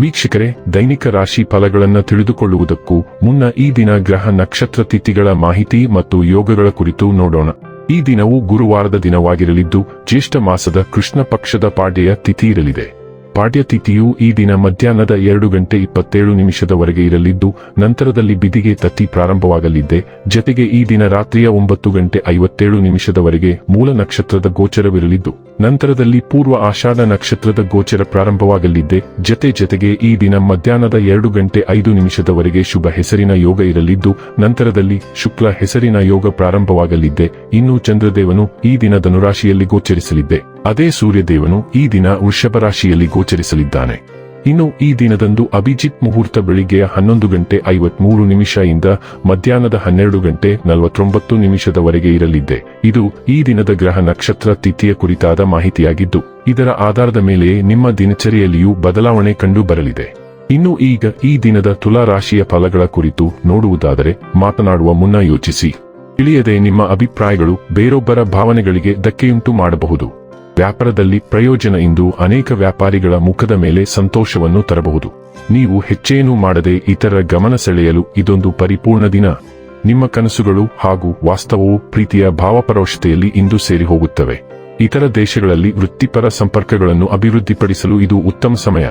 ವೀಕ್ಷಕರೇ, ದೈನಿಕ ರಾಶಿ ಫಲಗಳನ್ನು ತಿಳಿದುಕೊಳ್ಳುವುದಕ್ಕೂ ಮುನ್ನ ಈ ದಿನ ಗ್ರಹ ನಕ್ಷತ್ರ ತಿಥಿಗಳ ಮಾಹಿತಿ ಮತ್ತು ಯೋಗಗಳ ಕುರಿತು ನೋಡೋಣ. ಈ ದಿನವು ಗುರುವಾರದ ದಿನವಾಗಿರಲಿದ್ದು, ಜ್ಯೇಷ್ಠ ಮಾಸದ ಕೃಷ್ಣ ಪಕ್ಷದ ಪಾಡ್ಯ ತಿಥಿ ಇರಲಿದೆ. ಪಾಡ್ಯ ತಿಥಿಯು ಈ ದಿನ ಮಧ್ಯಾಹ್ನದ ಎರಡು ಗಂಟೆ ಇಪ್ಪತ್ತೇಳು ನಿಮಿಷದವರೆಗೆ ಇರಲಿದ್ದು, ನಂತರದಲ್ಲಿ ಬಿದಿಗೆ ತತ್ತಿ ಪ್ರಾರಂಭವಾಗಲಿದ್ದೆ ಜತೆಗೆ ಈ ದಿನ ರಾತ್ರಿಯ ಒಂಬತ್ತು ಗಂಟೆ ಐವತ್ತೇಳು ನಿಮಿಷದವರೆಗೆ ಮೂಲ ನಕ್ಷತ್ರದ ಗೋಚರವಿರಲಿದ್ದು ನಂತರದಲ್ಲಿ ಪೂರ್ವ ಆಷಾಢ ನಕ್ಷತ್ರದ ಗೋಚರ ಪ್ರಾರಂಭವಾಗಲಿದ್ದೆ ಜತೆ ಜತೆಗೆ ಈ ದಿನ ಮಧ್ಯಾಹ್ನದ ಎರಡು ಗಂಟೆ ಐದು ನಿಮಿಷದವರೆಗೆ ಶುಭ ಹೆಸರಿನ ಯೋಗ ಇರಲಿದ್ದು, ನಂತರದಲ್ಲಿ ಶುಕ್ಲ ಹೆಸರಿನ ಯೋಗ ಪ್ರಾರಂಭವಾಗಲಿದ್ದೆ ಇನ್ನು ಚಂದ್ರದೇವನು ಈ ದಿನ ಧನುರಾಶಿಯಲ್ಲಿ ಗೋಚರಿಸಲಿದ್ದೆ ಅದೇ ಸೂರ್ಯದೇವನು ಈ ದಿನ ವೃಷಭ ರಾಶಿಯಲ್ಲಿ ಗೋಚರಿಸಲಿದ್ದಾನೆ. ಇನ್ನು ಈ ದಿನದಂದು ಅಭಿಜಿತ್ ಮುಹೂರ್ತ ಬೆಳಿಗ್ಗೆಯ ಹನ್ನೊಂದು ಗಂಟೆ ಐವತ್ಮೂರು ನಿಮಿಷ ಇಂದ ಮಧ್ಯಾಹ್ನದ ಹನ್ನೆರಡು ಗಂಟೆ ನಲವತ್ತೊಂಬತ್ತು ನಿಮಿಷದವರೆಗೆ ಇರಲಿದೆ. ಇದು ಈ ದಿನದ ಗ್ರಹ ನಕ್ಷತ್ರ ತಿಥಿಯ ಕುರಿತಾದ ಮಾಹಿತಿಯಾಗಿದ್ದು, ಇದರ ಆಧಾರದ ಮೇಲೆಯೇ ನಿಮ್ಮ ದಿನಚರಿಯಲ್ಲಿಯೂ ಬದಲಾವಣೆ ಕಂಡು ಬರಲಿದೆ ಇನ್ನು ಈಗ ಈ ದಿನದ ತುಲಾ ರಾಶಿಯ ಫಲಗಳ ಕುರಿತು ನೋಡುವುದಾದರೆ ಮಾತನಾಡುವ ಮುನ್ನ ಯೋಚಿಸಿ. ತಿಳಿಯದೆ ನಿಮ್ಮ ಅಭಿಪ್ರಾಯಗಳು ಬೇರೊಬ್ಬರ ಭಾವನೆಗಳಿಗೆ ಧಕ್ಕೆಯುಂಟು ಮಾಡಬಹುದು. ವ್ಯಾಪಾರದಲ್ಲಿ ಪ್ರಯೋಜನ ಇಂದು ಅನೇಕ ವ್ಯಾಪಾರಿಗಳ ಮುಖದ ಮೇಲೆ ಸಂತೋಷವನ್ನು ತರಬಹುದು. ನೀವು ಹೆಚ್ಚೇನೂ ಮಾಡದೆ ಇತರ ಗಮನ ಸೆಳೆಯಲು ಇದೊಂದು ಪರಿಪೂರ್ಣ ದಿನ. ನಿಮ್ಮ ಕನಸುಗಳು ಹಾಗೂ ವಾಸ್ತವವು ಪ್ರೀತಿಯ ಭಾವಪರೋಷತೆಯಲ್ಲಿ ಇಂದು ಸೇರಿ ಹೋಗುತ್ತವೆ. ಇತರ ದೇಶಗಳಲ್ಲಿ ವೃತ್ತಿಪರ ಸಂಪರ್ಕಗಳನ್ನು ಅಭಿವೃದ್ಧಿಪಡಿಸಲು ಇದು ಉತ್ತಮ ಸಮಯ.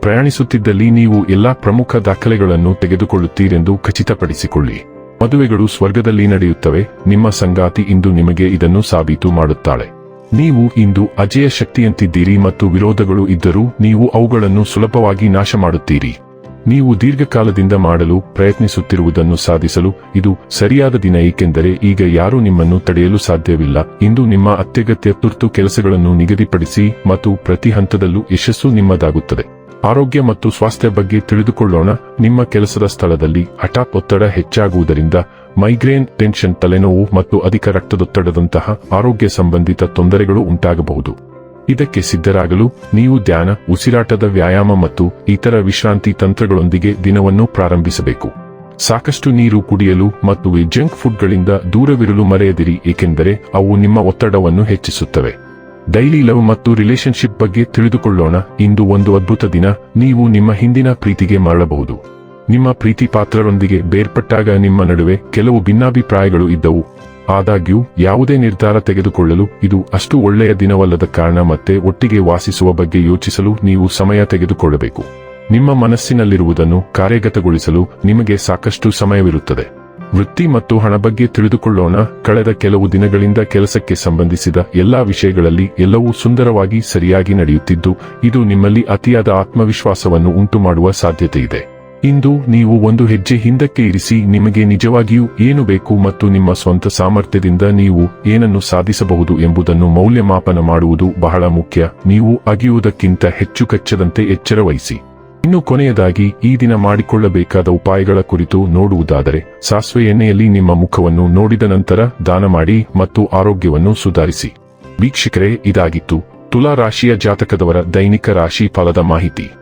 ಪ್ರಯಾಣಿಸುತ್ತಿದ್ದಲ್ಲಿ ನೀವು ಎಲ್ಲಾ ಪ್ರಮುಖ ದಾಖಲೆಗಳನ್ನು ತೆಗೆದುಕೊಳ್ಳುತ್ತೀರೆಂದು ಖಚಿತಪಡಿಸಿಕೊಳ್ಳಿ. ಮದುವೆಗಳು ಸ್ವರ್ಗದಲ್ಲಿ ನಡೆಯುತ್ತವೆ. ನಿಮ್ಮ ಸಂಗಾತಿ ಇಂದು ನಿಮಗೆ ಇದನ್ನು ಸಾಬೀತು ಮಾಡುತ್ತಾಳೆ. ನೀವು ಇಂದು ಅಜೇಯ ಶಕ್ತಿಯಂತಿದ್ದೀರಿ ಮತ್ತು ವಿರೋಧಗಳು ಇದ್ದರೂ ನೀವು ಅವುಗಳನ್ನು ಸುಲಭವಾಗಿ ನಾಶ ಮಾಡುತ್ತೀರಿ ನೀವು ದೀರ್ಘಕಾಲದಿಂದ ಮಾಡಲು ಪ್ರಯತ್ನಿಸುತ್ತಿರುವುದನ್ನು ಸಾಧಿಸಲು ಇದು ಸರಿಯಾದ ದಿನ, ಏಕೆಂದರೆ ಈಗ ಯಾರೂ ನಿಮ್ಮನ್ನು ತಡೆಯಲು ಸಾಧ್ಯವಿಲ್ಲ. ಇಂದು ನಿಮ್ಮ ಅತ್ಯಗತ್ಯ ತುರ್ತು ಕೆಲಸಗಳನ್ನು ನಿಗದಿಪಡಿಸಿ ಮತ್ತು ಪ್ರತಿ ಹಂತದಲ್ಲೂ ಯಶಸ್ಸು ನಿಮ್ಮದಾಗುತ್ತದೆ. ಆರೋಗ್ಯ ಮತ್ತು ಸ್ವಾಸ್ಥ್ಯ ಬಗ್ಗೆ ತಿಳಿದುಕೊಳ್ಳೋಣ. ನಿಮ್ಮ ಕೆಲಸದ ಸ್ಥಳದಲ್ಲಿ ಹಠಾತ್ ಒತ್ತಡ ಹೆಚ್ಚಾಗುವುದರಿಂದ ಮೈಗ್ರೇನ್, ಟೆನ್ಷನ್, ತಲೆನೋವು ಮತ್ತು ಅಧಿಕ ರಕ್ತದೊತ್ತಡದಂತಹ ಆರೋಗ್ಯ ಸಂಬಂಧಿತ ತೊಂದರೆಗಳು ಉಂಟಾಗಬಹುದು. ಇದಕ್ಕೆ ಸಿದ್ಧರಾಗಲು ನೀವು ಧ್ಯಾನ, ಉಸಿರಾಟದ ವ್ಯಾಯಾಮ ಮತ್ತು ಇತರ ವಿಶ್ರಾಂತಿ ತಂತ್ರಗಳೊಂದಿಗೆ ದಿನವನ್ನು ಪ್ರಾರಂಭಿಸಬೇಕು. ಸಾಕಷ್ಟು ನೀರು ಕುಡಿಯಲು ಮತ್ತು ಜಂಕ್ ಫುಡ್ಗಳಿಂದ ದೂರವಿರಲು ಮರೆಯದಿರಿ, ಏಕೆಂದರೆ ಅವು ನಿಮ್ಮ ಒತ್ತಡವನ್ನು ಹೆಚ್ಚಿಸುತ್ತವೆ. ಡೈಲಿ ಲವ್ ಮತ್ತು ರಿಲೇಶನ್ಶಿಪ್ ಬಗ್ಗೆ ತಿಳಿದುಕೊಳ್ಳೋಣ. ಇಂದು ಒಂದು ಅದ್ಭುತ ದಿನ, ನೀವು ನಿಮ್ಮ ಹಿಂದಿನ ಪ್ರೀತಿಗೆ ಮರಳಬಹುದು. ನಿಮ್ಮ ಪ್ರೀತಿ ಪಾತ್ರರೊಂದಿಗೆ ಬೇರ್ಪಟ್ಟಾಗ ನಿಮ್ಮ ನಡುವೆ ಕೆಲವು ಭಿನ್ನಾಭಿಪ್ರಾಯಗಳು ಇದ್ದವು. ಆದಾಗ್ಯೂ, ಯಾವುದೇ ನಿರ್ಧಾರ ತೆಗೆದುಕೊಳ್ಳಲು ಇದು ಅಷ್ಟು ಒಳ್ಳೆಯ ದಿನವಲ್ಲದ ಕಾರಣ ಮತ್ತೆ ಒಟ್ಟಿಗೆ ವಾಸಿಸುವ ಬಗ್ಗೆ ಯೋಚಿಸಲು ನೀವು ಸಮಯ ತೆಗೆದುಕೊಳ್ಳಬೇಕು. ನಿಮ್ಮ ಮನಸ್ಸಿನಲ್ಲಿರುವುದನ್ನು ಕಾರ್ಯಗತಗೊಳಿಸಲು ನಿಮಗೆ ಸಾಕಷ್ಟು ಸಮಯವಿರುತ್ತದೆ. ವೃತ್ತಿ ಮತ್ತು ಹಣ ಬಗ್ಗೆ ತಿಳಿದುಕೊಳ್ಳೋಣ. ಕಳೆದ ಕೆಲವು ದಿನಗಳಿಂದ ಕೆಲಸಕ್ಕೆ ಸಂಬಂಧಿಸಿದ ಎಲ್ಲಾ ವಿಷಯಗಳಲ್ಲಿ ಎಲ್ಲವೂ ಸುಂದರವಾಗಿ ಸರಿಯಾಗಿ ನಡೆಯುತ್ತಿದ್ದು, ಇದು ನಿಮ್ಮಲ್ಲಿ ಅತಿಯಾದ ಆತ್ಮವಿಶ್ವಾಸವನ್ನು ಉಂಟುಮಾಡುವ ಸಾಧ್ಯತೆ ಇದೆ ಇಂದು ನೀವು ಒಂದು ಹೆಜ್ಜೆ ಹಿಂದಕ್ಕೆ ಇರಿಸಿ ನಿಮಗೆ ನಿಜವಾಗಿಯೂ ಏನು ಬೇಕು ಮತ್ತು ನಿಮ್ಮ ಸ್ವಂತ ಸಾಮರ್ಥ್ಯದಿಂದ ನೀವು ಏನನ್ನು ಸಾಧಿಸಬಹುದು ಎಂಬುದನ್ನು ಮೌಲ್ಯಮಾಪನ ಮಾಡುವುದು ಬಹಳ ಮುಖ್ಯ. ನೀವು ಅಗಿಯುವುದಕ್ಕಿಂತ ಹೆಚ್ಚು ಕಚ್ಚದಂತೆ ಎಚ್ಚರ ವಹಿಸಿ ಇನ್ನು ಕೊನೆಯದಾಗಿ, ಈ ದಿನ ಮಾಡಿಕೊಳ್ಳಬೇಕಾದ ಉಪಾಯಗಳ ಕುರಿತು ನೋಡುವುದಾದರೆ, ಸಾಸಿವೆ ಎಣ್ಣೆಯಲ್ಲಿ ನಿಮ್ಮ ಮುಖವನ್ನು ನೋಡಿದ ನಂತರ ದಾನ ಮಾಡಿ ಮತ್ತು ಆರೋಗ್ಯವನ್ನು ಸುಧಾರಿಸಿ. ವೀಕ್ಷಕರೇ, ಇದಾಗಿತ್ತು. ತುಲಾ ರಾಶಿಯ ಜಾತಕದವರ ದೈನಿಕ ರಾಶಿ ಫಲದ ಮಾಹಿತಿ.